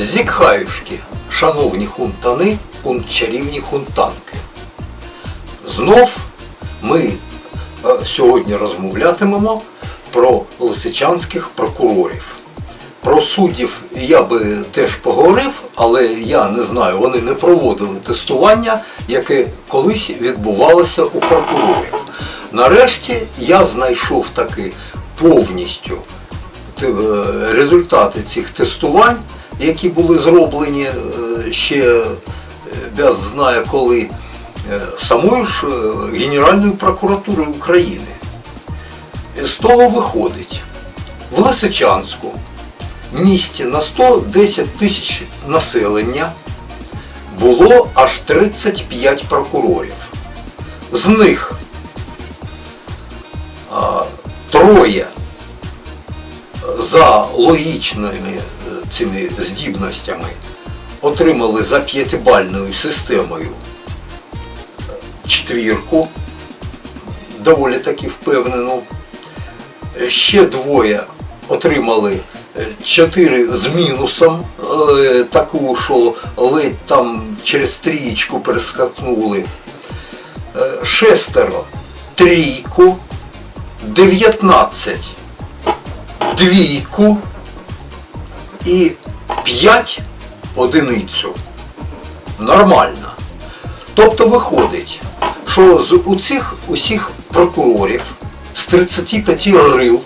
Зікхаюшки, шановні хунтани, хунт-чарівні хунтанки. Знов ми е, сьогодні розмовлятимемо про лисичанських прокурорів. Про суддів я би теж поговорив, але я не знаю, вони не проводили тестування, яке колись відбувалося у прокурорів. Нарешті я знайшов таки повністю е, результати цих тестувань, які були зроблені е, ще е, без знає коли е, самою ж Генеральною прокуратурою України. З того виходить, в Лисичанську місті на 110 тисяч населення було аж 35 прокурорів. З них а, троє за логічними е, цими здібностями отримали за п'ятибальною системою е, четвірку, доволі таки впевнену. Е, Ще двоє отримали е, чотири з мінусом, таку, що ледь там через трієчку перескакнули. Шестеро трійку, 19 двійку і 5 одиницю. Нормально. Тобто виходить, що з у цих усіх прокурорів з 35 рил,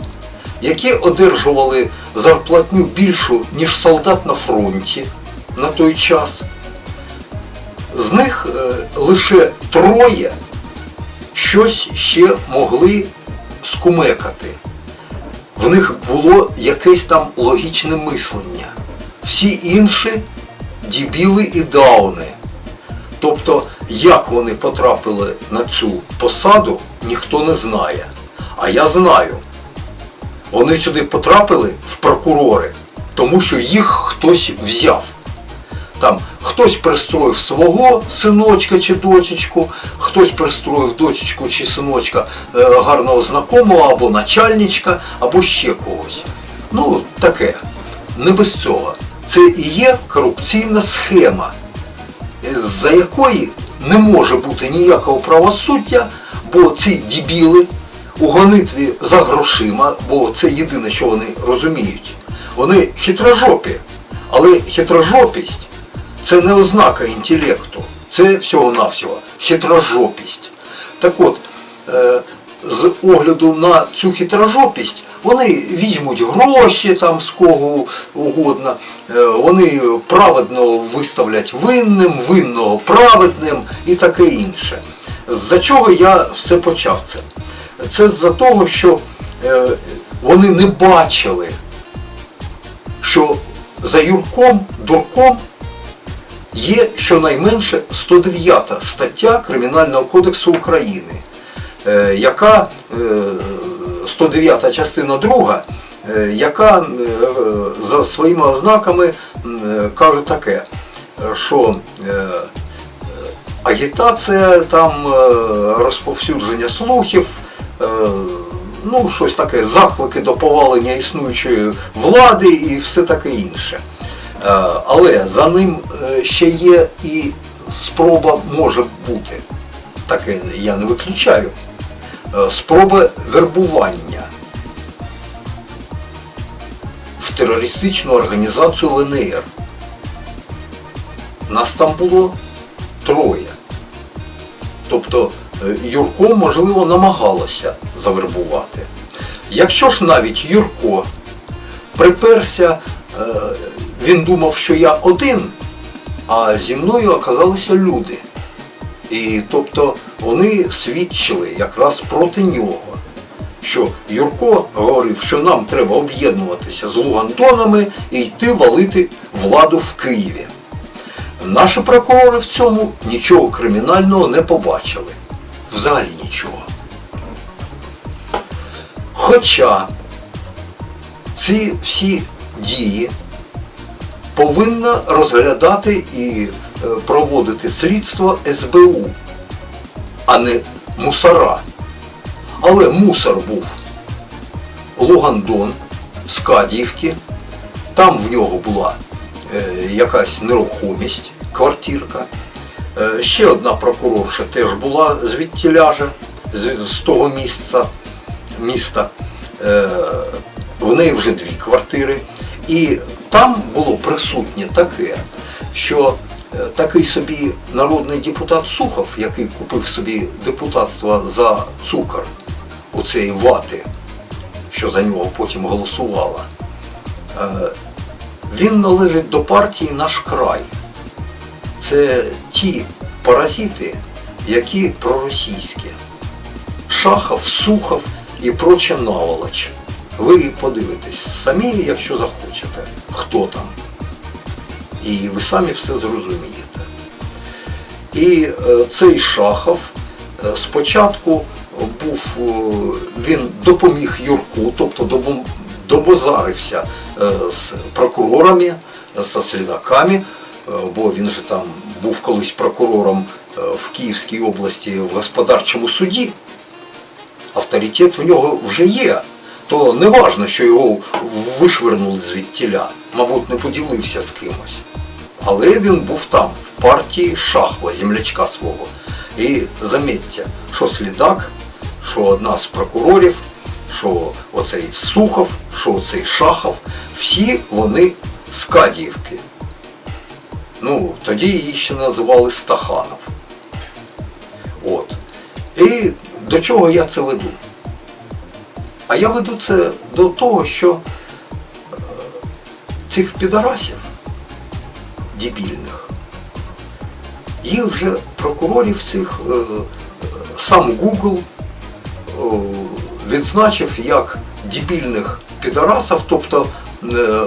які одержували зарплатню більшу, ніж солдат на фронті на той час, з них е, лише троє щось ще могли скумекати. В них було якесь там логічне мислення. Всі інші дібіли і дауни. Тобто, як вони потрапили на цю посаду, ніхто не знає. А я знаю. Вони сюди потрапили в прокурори, тому що їх хтось взяв. Хтось пристроїв свого синочка чи дочечку, хтось пристроїв дочечку чи синочка е, гарного знакомого або начальничка, або ще когось. Ну, таке. Не без цього. Це і є корупційна схема, е, за якої не може бути ніякого правосуддя, бо ці дібіли у гонитві за грошима, бо це єдине, що вони розуміють. Вони хитрожопі, але хитрожопість це не ознака інтелекту, це всього-навсього хитрожопість. Так от, е, з огляду на цю хитрожопість, вони візьмуть гроші там з кого угодно, е, вони праведного виставлять винним, винного праведним і таке інше. За чого я все почав це? Це з-за того, що е, вони не бачили, що за Юрком, дурком є щонайменше 109 стаття Кримінального кодексу України, е, яка е, 109 частина 2, е, яка е, за своїми ознаками е, каже таке, е, що е, агітація, там е, розповсюдження слухів, е, ну щось таке, заклики до повалення існуючої влади і все таке інше. Е, Але за ним е, ще є і спроба може бути, таке я не виключаю, е, спроба вербування в терористичну організацію ЛНР. Нас там було троє. Тобто Юрко, можливо, намагалося завербувати. Якщо ж навіть Юрко приперся, він думав, що я один, а зі мною оказалися люди. І тобто вони свідчили якраз проти нього, що Юрко говорив, що нам треба об'єднуватися з Лугандонами і йти валити владу в Києві. Наші прокурори в цьому нічого кримінального не побачили. Взагалі нічого. Хоча ці всі дії повинна розглядати і е, проводити слідство СБУ, а не мусора. Але мусор був Лугандон з Кадіївки, там в нього була е, якась нерухомість, квартирка. Е, Ще одна прокурорша теж була звідтіляжа, з, того місця, міста. В неї вже дві квартири. І там було присутнє таке, що е, такий собі народний депутат Сухов, який купив собі депутатство за цукор у цієї вати, що за нього потім голосувала, е, він належить до партії Наш край. Це ті паразити, які проросійські. Шахов, Сухов і проча наволоч. Ви подивитесь самі, якщо захочете, хто там. І ви самі все зрозумієте. І е, цей Шахов е, спочатку був, е, він допоміг Юрку, тобто добозарився з прокурорами, зі слідаками, бо він же там був колись прокурором в Київській області в господарчому суді. Авторитет в нього вже є. То не важно, що його вишвернули звідтіля, мабуть, не поділився з кимось. Але він був там, в партії Шахова, землячка свого. І замітьте, що слідак, що одна з прокурорів, що оцей Сухов, що оцей Шахов, всі вони з Кадіївки. Ну, тоді її ще називали Стаханов. От. І до чого я це веду? А я веду це до того, що е, цих підарасів дебільних, їх вже прокурорів цих е, е, сам Google відзначив як дебільних підарасів, тобто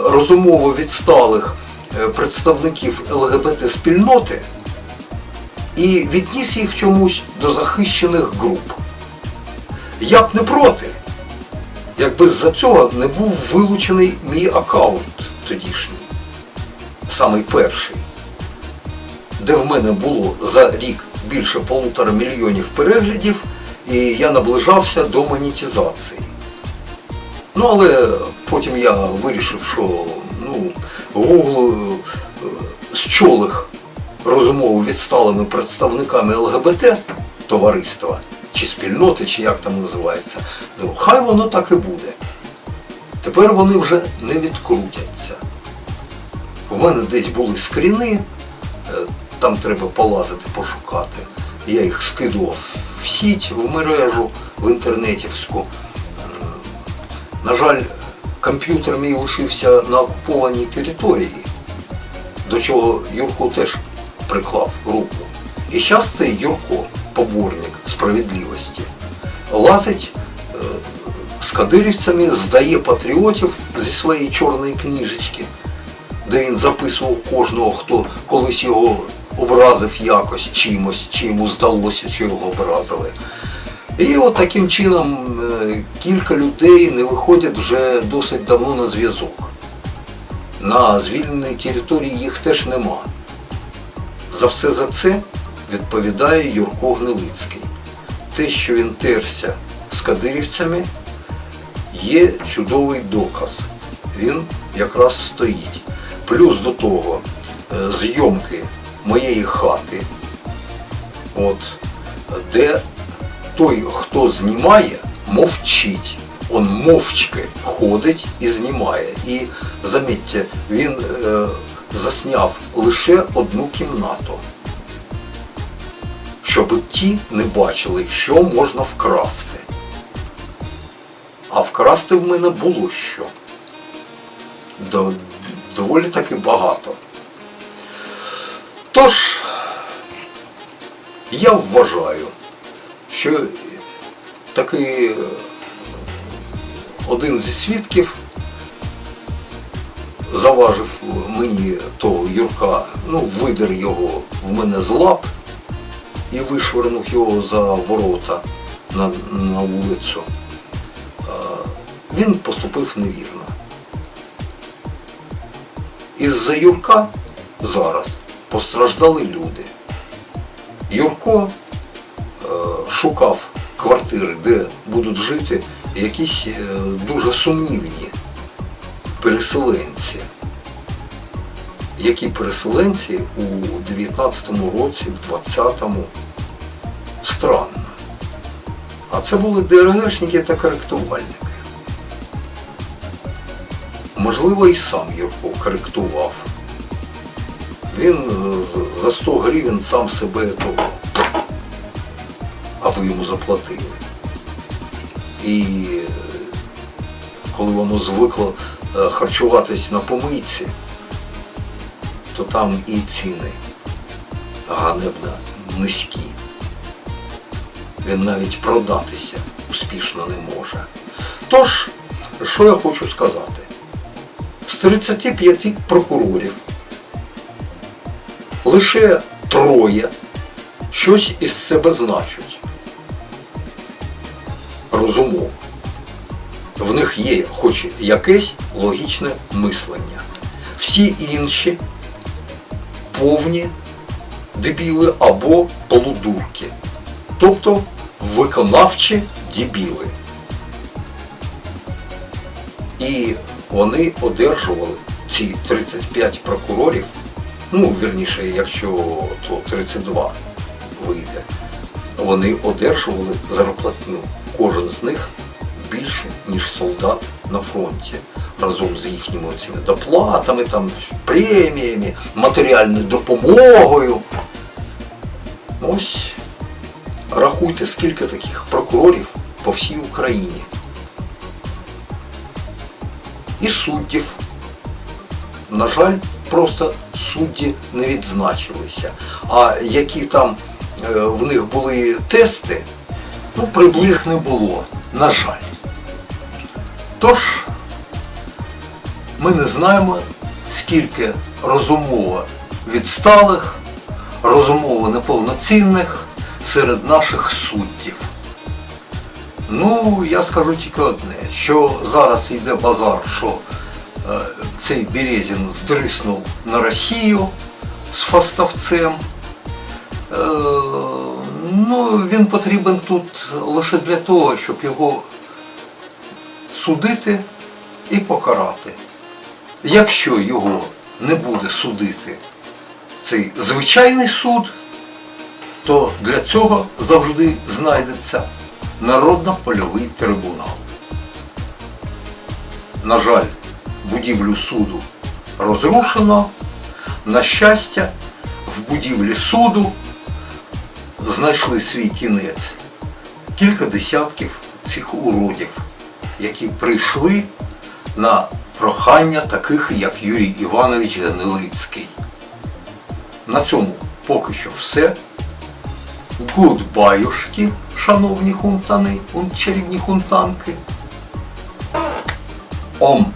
розумово відсталих представників ЛГБТ-спільноти і відніс їх чомусь до захищених груп. Я б не проти, якби з-за цього не був вилучений мій аккаунт тодішній, самий перший, де в мене було за рік більше полутора мільйонів переглядів, і я наближався до монетизації. Ну, але потім я вирішив, що ну, Google е, счол їх відсталими представниками ЛГБТ товариства чи спільноти, чи як там називається. Ну, хай воно так і буде. Тепер вони вже не відкрутяться. У мене десь були скріни, е, там треба полазити, пошукати. Я їх скидував в сіть, в мережу, в інтернетівську. Е, На жаль, комп'ютер мій лишився на окупованій території, до чого Юрко теж приклав руку. І зараз цей Юрко, поборник справедливості, лазить з кадирівцями, здає патріотів зі своєї чорної книжечки, де він записував кожного, хто колись його образив якось чимось, чи йому здалося, що його образили. І от таким чином е, кілька людей не виходять вже досить давно на зв'язок. На звільненій території їх теж нема. За все за це відповідає Юрко Гнилицький. Те, що він терся з кадирівцями, є чудовий доказ. Він якраз стоїть. Плюс до того е, зйомки моєї хати, от, де той, хто знімає, мовчить. Он мовчки ходить і знімає. І замітьте, він е, засняв лише одну кімнату, щоб ті не бачили, що можна вкрасти. А вкрасти в мене було що. До- доволі таки багато. Тож, я вважаю, що такий е, один зі свідків заважив мені того Юрка, ну, видер його в мене з лап і вишвернув його за ворота на, на вулицю. Е, Він поступив невірно. Із-за Юрка зараз постраждали люди. Юрко е, шукав квартири, де будуть жити якісь е, дуже сумнівні переселенці. Які переселенці у 19-му році, в 20-му. Странно. А це були ДРГшники та коректувальники. Можливо, і сам Юрко коректував. Він е, за 100 гривень сам себе того, аби йому заплатили. І е, коли воно звикло е, харчуватись на помийці, то там і ціни ганебно низькі. Він навіть продатися успішно не може. Тож, що я хочу сказати? З 35 прокурорів лише троє щось із себе значать. Розумово. В них є хоч якесь логічне мислення. Всі інші повні дебіли або полудурки. Тобто виконавчі дебіли. І вони одержували ці 35 прокурорів, ну, вірніше, якщо то 32 вийде, вони одержували зарплатню. Кожен з них більше, ніж солдат на фронті. Разом з їхніми цими доплатами, там, преміями, матеріальною допомогою. Ось рахуйте, скільки таких прокурорів по всій Україні. І суддів. На жаль, просто судді не відзначилися. А які там е, в них були тести, ну, приблизно не було, на жаль. Тож, ми не знаємо, скільки розумово відсталих, розумово неповноцінних серед наших суддів. Ну, я скажу тільки одне, що зараз йде базар, що е, цей Березін здриснув на Росію з фастовцем. Е, ну, він потрібен тут лише для того, щоб його судити і покарати. Якщо його не буде судити цей звичайний суд, то для цього завжди знайдеться Народно-польовий трибунал. На жаль, будівлю суду розрушено. На щастя, в будівлі суду знайшли свій кінець кілька десятків цих уродів, які прийшли на прохання таких, як Юрій Іванович Генелицький. На цьому поки що все. Гудбаюшки, шановні хунтани, хун- чарівні хунтанки. Ом.